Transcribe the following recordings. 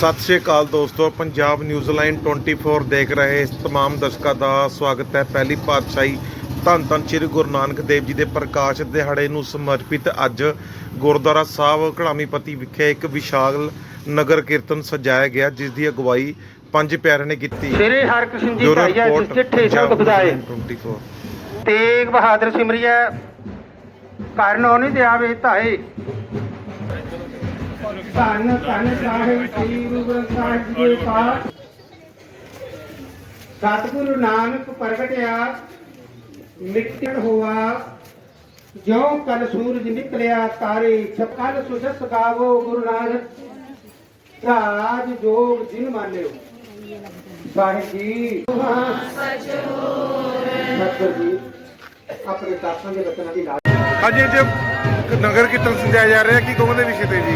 ਸਤਿ ਸ਼੍ਰੀ ਅਕਾਲ ਦੋਸਤੋ Punjab news line 24 ਦੇਖ ਰਹੇ तमाम ਦਰਸ਼ਕਾਂ ਦਾ ਸਵਾਗਤ ਹੈ ਪਹਿਲੀ ਪਾਤਸ਼ਾਹੀ ਧੰਨ ਧੰਨ ਸ੍ਰੀ ਗੁਰੂ ਨਾਨਕ ਦੇਵ ਜੀ ਦੇ ਪ੍ਰਕਾਸ਼ ਦਿਹਾੜੇ ਨੂੰ ਸਮਰਪਿਤ ਅੱਜ ਗੁਰਦੁਆਰਾ ਸਾਹਿਬ ਘੜਾਮੀਪਤੀ ਵਿਖੇ ਇੱਕ ਵਿਸ਼ਾਲ ਨਗਰ ਕੀਰਤਨ ਸਜਾਇਆ ਗਿਆ ਜਿਸ ਦੀ ਅਗਵਾਈ ਪੰਜ ਪਿਆਰਿਆਂ ਨੇ ਕੀਤੀ ਸ੍ਰੀ ਹਰਿਕ੍ਰਿਸ਼ਨ ਜੀ ਬਿਊਰੋ ਭਾਈਆ ਰਿਪੋਰਟ, ਜਿਸ ਚਿੱਠੇ ਪੰਜਾਬ ਸ਼ਬਦ ਖੁਦਾਏ ਨਿਊਜ਼ ਲਾਈਨ 24 ਤੇਗ ਬਹਾਦਰ ਸਿਮਰਿਆ ਕਰਨ ਉਹ ਨਹੀਂ ਦਿਆਵੇ ਧਾਏ ਧੰਨ ਧੰਨ ਸਾਹਿਬ, ਸ੍ਰੀ ਗੁਰੂ ਗ੍ਰੰਥ ਸਾਹਿਬ ਜੀ ਦੇ ਪਾਠ। ਸਤਿਗੁਰੂ ਨਾਨਕ ਪ੍ਰਗਟਿਆ ਮਿੱਟਣ ਹੋਆ। ਜੋ ਕਲ ਸੂਰਜ ਨਿਕਲਿਆ, ਤਾਰੇ ਛਪਕਲ ਸੁਜਸ ਗਾਵੋ ਗੁਰੂ ਨਾਨਕ। ਰਾਜ ਜੋਗ ਜਿਨ ਮਾਨਿਓ। ਸਾਹਿਬ ਜੀ। ਸਤਿਗੁਰੂ ਜੀ, ਆਪਣੇ ਦਾਸਾਂ ਦੇ ਰਤਨਾਂ ਦੀ ਅੱਜ ਇਹ ਨਗਰ ਕੀਰਤਨ ਸਜਾਇਆ ਜਾ ਰਿਹਾ, ਕੀ ਕਹੋਗੇ ਵਿਸ਼ੇ ਤੇ ਜੀ?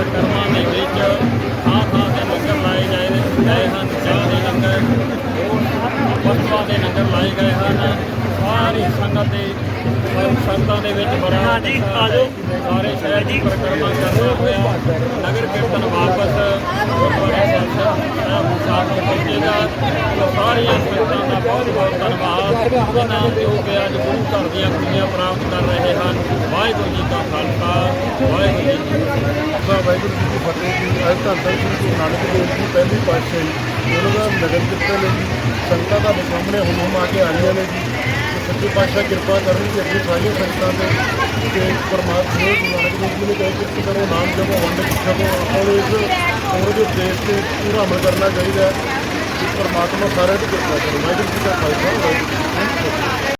ਪ੍ਰਕਰਮਾਂ ਦੇ ਵਿੱਚ ਥਾਂ ਥਾਂ ਤੇ ਲੰਗਰ ਲਾਏ ਜਾਏ ਗਏ ਹਨ ਚਾਹ ਦੇ ਲੰਗਰ ਵਸਤੂਆਂ ਦੇ ਲੰਗਰ ਲਾਏ ਗਏ ਹਨ। ਸਾਰੀ ਸੰਗਤ ਦੇ ਸੰਗਤਾਂ ਦੇ ਵਿੱਚ ਬੜਾ ਆਜੋ। ਸਾਰੇ ਸ਼ਹਿਰ ਦੀ ਪ੍ਰਕਰਮਾ ਕਰਦਾ ਹੋਇਆ ਨਗਰ ਕੀਰਤਨ ਵਾਪਸ ਗੁਰਦੁਆਰਾ ਸਾਹਿਬ ਸਾਹਿਬ ਪਹੁੰਚੇਗਾ। ਸਾਰੀਆਂ ਸੰਗਤਾਂ ਬਹੁਤ ਬਹੁਤ ਧੰਨਵਾਦ। ਜਿਨ੍ਹਾਂ ਜੋ ਕਿ ਅੱਜ ਗੁਰੂ ਘਰ ਦੀਆਂ ਖੁਸ਼ੀਆਂ ਪ੍ਰਾਪਤ ਕਰ ਰਹੇ ਹਨ। ਵਾਹਿਗੁਰੂ ਜੀ ਕਾ ਖਾਲਸਾ, ਵਾਹਿਗੁਰੂ ਜੀ ਕੀ ਫਤਿਹ। ਵਾਹਿਗੁਰੂ ਜੀ ਕੀ ਫਤਿਹ ਜੀ। ਅੱਜ ਧੰਨ ਧੰਨ ਸ੍ਰੀ ਗੁਰੂ ਨਾਨਕ ਦੇਵ ਜੀ ਪਹਿਲੀ ਪਾਤਸ਼ਾਹੀ। ਉਹਨਾਂ ਦਾ ਨਗਰ ਕੀਰਤਨ ਹੈ ਸੰਗਤਾਂ ਦਾ ਸਾਹਮਣੇ ਹੁਮ ਹੁਮ ਆ ਕੇ ਆ ਰਹੀਆਂ ਨੇ ਜੀ। ਸੱਚੇ ਪਾਤਸ਼ਾਹ ਕਿਰਪਾ ਕਰਨਗੇ ਕਿ ਅੱਗੇ ਸਾਰੀਆਂ ਸੰਗਤਾਂ ਤੇ ਕਿ ਪਰਮਾਤਮਾ ਨੇ ਗੁਰੂ ਨਾਨਕ ਦੇਵ ਜੀ ਨੇ ਕਹੇ ਕਿ ਕਰੋ ਨਾਮ ਜਪੋ, ਵੰਡ ਛਕੋ ਨੂੰ ਇਸ ਪੂਰੇ ਦੇਸ਼ ਤੇ ਪੂਰਾ ਅਮਲ ਕਰਨਾ ਚਾਹੀਦਾ ਹੈ। ਪਰਮਾਤਮਾ ਸਾਰਿਆਂ ਦੀ ਕਿਰਪਾ ਕਰੇ। ਵਾਹਿਗੁਰੂ ਜੀ ਦਾ ਖਾਲਸਾ ਵਾਹਿਗੁਰੂ ਜੀ ਕੀ ਫਤਿਹ।